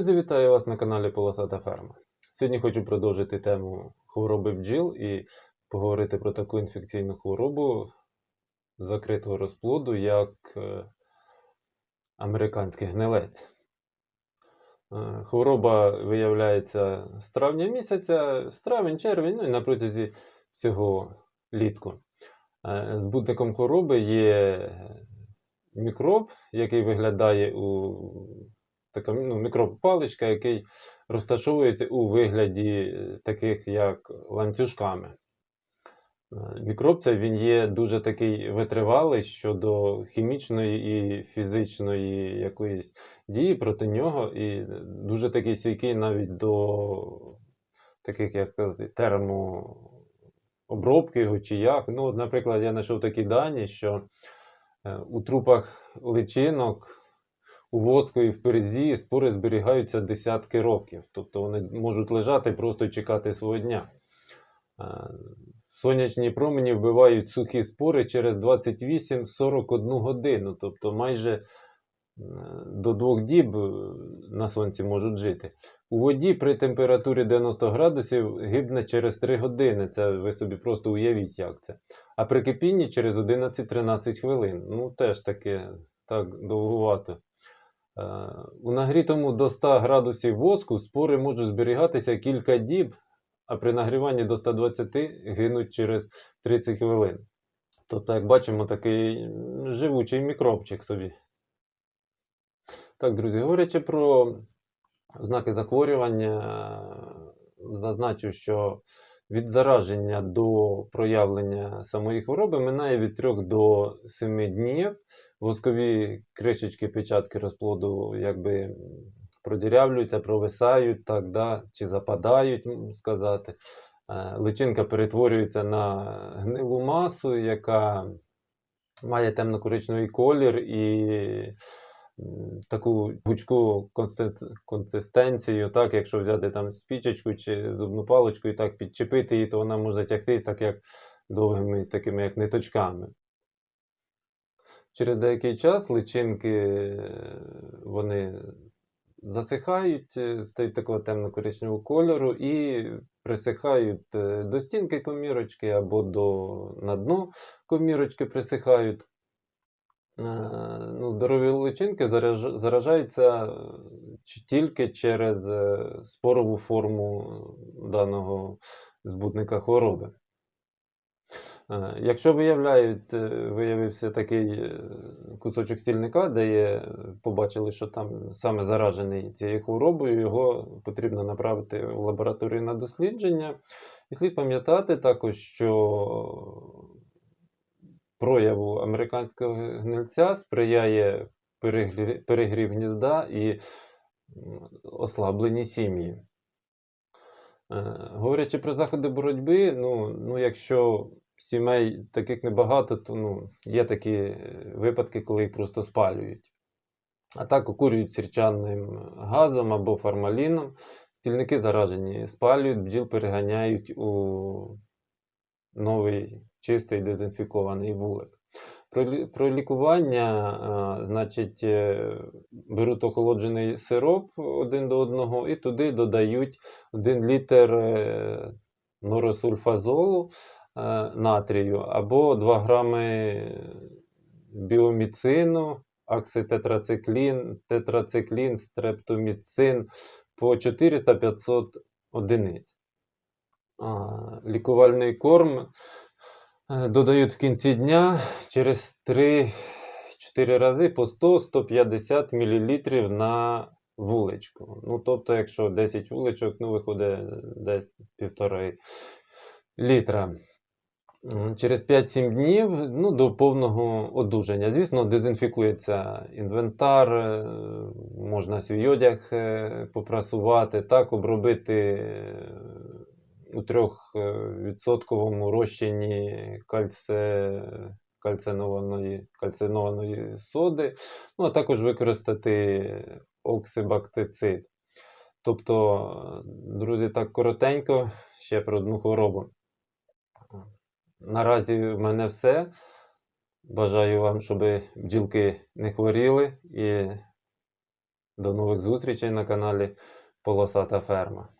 Друзі, вітаю вас на каналі Полосата Ферма. Сьогодні хочу продовжити тему хвороби бджіл і поговорити про таку інфекційну хворобу закритого розплоду, як е, американський гнилець. Е, Хвороба виявляється з травня місяця, з травень, червень, ну і на протязі всього літку. Е, Збудником хвороби є мікроб, який виглядає у така ну, мікроб-паличка, який розташовується у вигляді е, таких як ланцюжками. Е, Мікроб цей він є дуже такий витривалий щодо хімічної і фізичної якоїсь дії проти нього, і дуже такий стійкий навіть до таких, як термообробки його чи як. Ну, наприклад, я знайшов такі дані, що е, у трупах личинок у воску і в перезі спори зберігаються десятки років. Тобто вони можуть лежати просто чекати свого дня. Е, Сонячні промені вбивають сухі спори через 28-41 годину. Тобто майже е, до двох діб е, на сонці можуть жити. У воді при температурі 90 градусів гибне через 3 години. Це ви собі просто уявіть, як це. А при кипінні через 11-13 хвилин. Ну, теж таке так довгувато. Е, У нагрітому до 100 градусів воску спори можуть зберігатися кілька діб, а при нагріванні до 120 гинуть через 30 хвилин. Тобто, як бачимо, такий живучий мікробчик собі. Так, друзі, говорячи про ознаки захворювання, зазначу, що від зараження до проявлення самої хвороби минає від 3 до 7 днів. Воскові кришечки, печатки розплоду якби продірявлюються, провисають, так, да, чи западають, сказати. Е, Личинка перетворюється на гнилу масу, яка має темно-коричневий колір і таку гучку консистенцію, так, якщо взяти там спічечку чи зубну паличку і так підчепити її, то вона може тягтись так, як довгими такими як ниточками. Через деякий час личинки е, вони засихають, е, стають такого темно-коричневого кольору і присихають е, до стінки комірочки або до, на дно комірочки присихають. Ну, здорові личинки заражаються тільки через спорову форму даного збудника хвороби. Е, Якщо виявляють, е, виявився такий е, кусочок стільника, де є, побачили, що там саме заражений цією хворобою, його потрібно направити в лабораторію на дослідження. І слід пам'ятати також, що прояву американського гнильця сприяє перегрів гнізда і ослаблені сім'ї. Е, Говорячи про заходи боротьби, ну, ну якщо сімей таких небагато, то ну, є такі е, випадки, коли їх просто спалюють. А так окурюють сірчаним газом або формаліном. Стільники заражені спалюють, бджіл переганяють у новий чистий дезінфікований вулик. Про, про лікування, значить, е, беруть охолоджений сироп один до одного і туди додають 1 літр е, норосульфазолу е, натрію або 2 грами біоміцину, акситетрациклін, тетрациклін, стрептоміцин по 400-500 одиниць. Лікувальний корм е, додають в кінці дня через 3-4 рази по 100-150 мл на вуличку. Ну, тобто, якщо 10 вуличок, ну, виходить десь 1,5 літра. Через 5-7 днів ну, до повного одужання. Звісно, дезінфікується інвентар, е, можна свій одяг е, попрасувати, так, обробити е, 3% розчині кальце, кальцинованої, кальцинованої соди, ну, а також використати оксибактицид. Тобто, друзі, так коротенько ще про одну хворобу. Наразі в мене все. Бажаю вам, щоб бджілки не хворіли і До нових зустрічей на каналі Полосата Ферма.